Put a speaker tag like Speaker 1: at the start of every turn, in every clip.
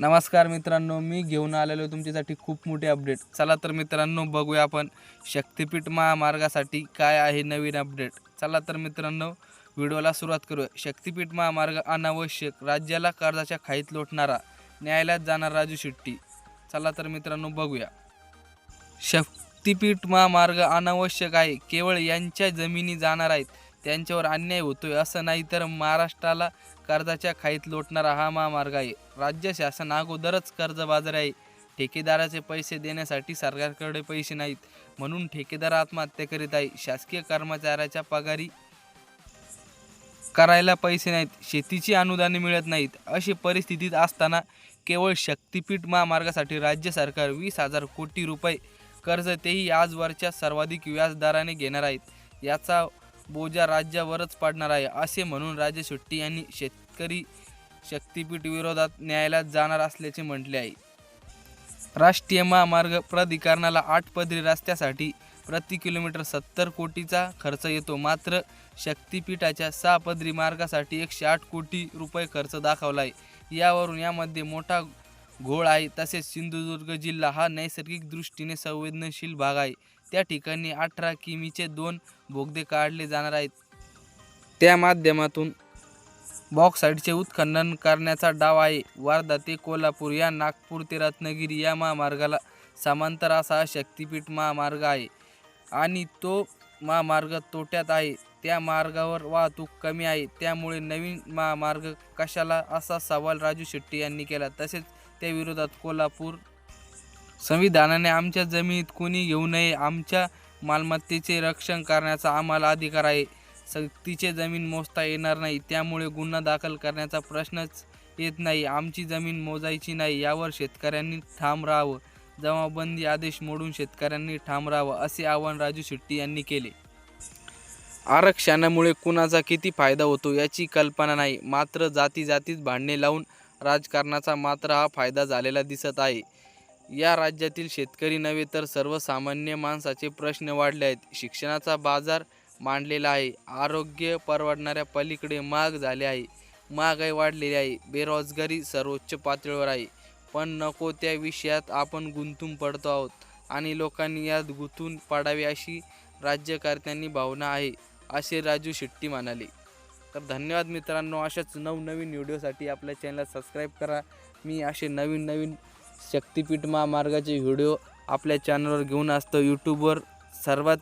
Speaker 1: नमस्कार मित्रांनो मी घेऊन आलेलो आहे तुमच्यासाठी खूप मोठे अपडेट चला तर मित्रांनो बघूया आपण शक्तिपीठ महामार्गासाठी काय आहे नवीन अपडेट चला तर मित्रांनो व्हिडिओला सुरुवात करूया. शक्तिपीठ महामार्ग अनावश्यक राज्याला कर्जाच्या खाईत लोटणारा न्यायालयात जाणार राजू शेट्टी. चला तर मित्रांनो बघूया. शक्तिपीठ महामार्ग अनावश्यक आहे. केवळ यांच्या जमिनी जाणार आहेत. त्यांच्यावर अन्याय होतोय असं नाही तर महाराष्ट्राला कर्जाच्या खाईत लोटणारा हा महामार्ग आहे. राज्य शासन अगोदरच कर्जबाजारी आहे. ठेकेदाराचे पैसे देण्यासाठी सरकारकडे पैसे नाहीत. म्हणून ठेकेदार आत्महत्या करीत आहे. शासकीय कर्मचाऱ्याच्या पगारी करायला पैसे नाहीत. शेतीची अनुदाने मिळत नाहीत. अशी परिस्थितीत असताना केवळ शक्तिपीठ महामार्गासाठी राज्य सरकार वीस हजार कोटी रुपये कर्ज तेही आजवरच्या सर्वाधिक व्याजदराने घेणार आहेत. याचा बोजा राज्यावरच पडणार आहे असे म्हणून राजे शेट्टी यांनी शेतकरी शक्तिपीठ विरोधात न्यायालयात जाणार असल्याचे म्हटले आहे. राष्ट्रीय महामार्ग प्राधिकरणाला आठ पदरी रस्त्यासाठी प्रति किलोमीटर सत्तर कोटीचा खर्च येतो मात्र शक्तीपीठाच्या सहा पदरी मार्गासाठी एकशे आठ कोटी रुपये खर्च दाखवला आहे. यावरून यामध्ये मोठा घोळ आहे. तसेच सिंधुदुर्ग जिल्हा हा नैसर्गिक दृष्टीने संवेदनशील भाग आहे. त्या ठिकाणी अठरा किमीचे दोन बोगदे काढले जाणार आहेत. त्या माध्यमातून बॉक्साईडचे उत्खनन करण्याचा डाव आहे. वर्धा ते कोल्हापूर या नागपूर ते रत्नागिरी या महामार्गाला समांतर असा हा शक्तिपीठ महामार्ग आहे आणि तो महामार्ग तोट्यात आहे. त्या मार्गावर वाहतूक कमी आहे. त्यामुळे नवीन महामार्ग कशाला? असा सवाल राजू शेट्टी यांनी केला. तसेच त्या विरोधात कोल्हापूर संविधानाने आमच्या जमिनीत कोणी घेऊ नये आमच्या मालमत्तेचे रक्षण करण्याचा आम्हाला अधिकार आहे. सक्तीचे जमीन मोजता येणार नाही त्यामुळे गुन्हा दाखल करण्याचा प्रश्नच येत नाही आमची जमीन मोजायची नाही यावर शेतकऱ्यांनी ठाम राहावं जमाबंदी आदेश मोडून शेतकऱ्यांनी ठाम राहावं असे आवाहन राजू शेट्टी यांनी केले. आरक्षणामुळे कुणाचा किती फायदा होतो याची कल्पना नाही मात्र जाती जातीत भांडणे लावून राजकारणाचा मात्र हा फायदा झालेला दिसत आहे. या राज्यातील शेतकरी नव्हे तर सर्वसामान्य माणसाचे प्रश्न वाढले आहेत. शिक्षणाचा बाजार मांडलेला आहे. आरोग्य परवडणाऱ्या पलीकडे महाग झाले आहे. महागाई वाढलेली आहे. बेरोजगारी सर्वोच्च पातळीवर आहे. पण नको त्या विषयात आपण गुंतून पडतो आहोत. आणि लोकांनी यात गुंतून पडावी अशी राज्यकर्त्यांनी भावना आहे असे राजू शेट्टी म्हणाले. तर धन्यवाद मित्रांनो अशाच नवनवीन व्हिडिओसाठी आपल्या चॅनलला सबस्क्राईब करा. मी असे नवीन नवीन शक्तिपीठ महामार्गाचे व्हिडिओ आपल्या चॅनलवर घेऊन असतो. यूट्यूबवर सर्वात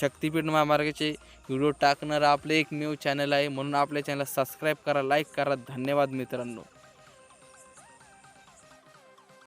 Speaker 1: शक्तिपीठ महामार्गाचे व्हिडिओ टाकणारं आपलं एकमेव चॅनल आहे. म्हणून आपल्या चॅनलला सबस्क्राईब करा लाईक करा. धन्यवाद मित्रांनो.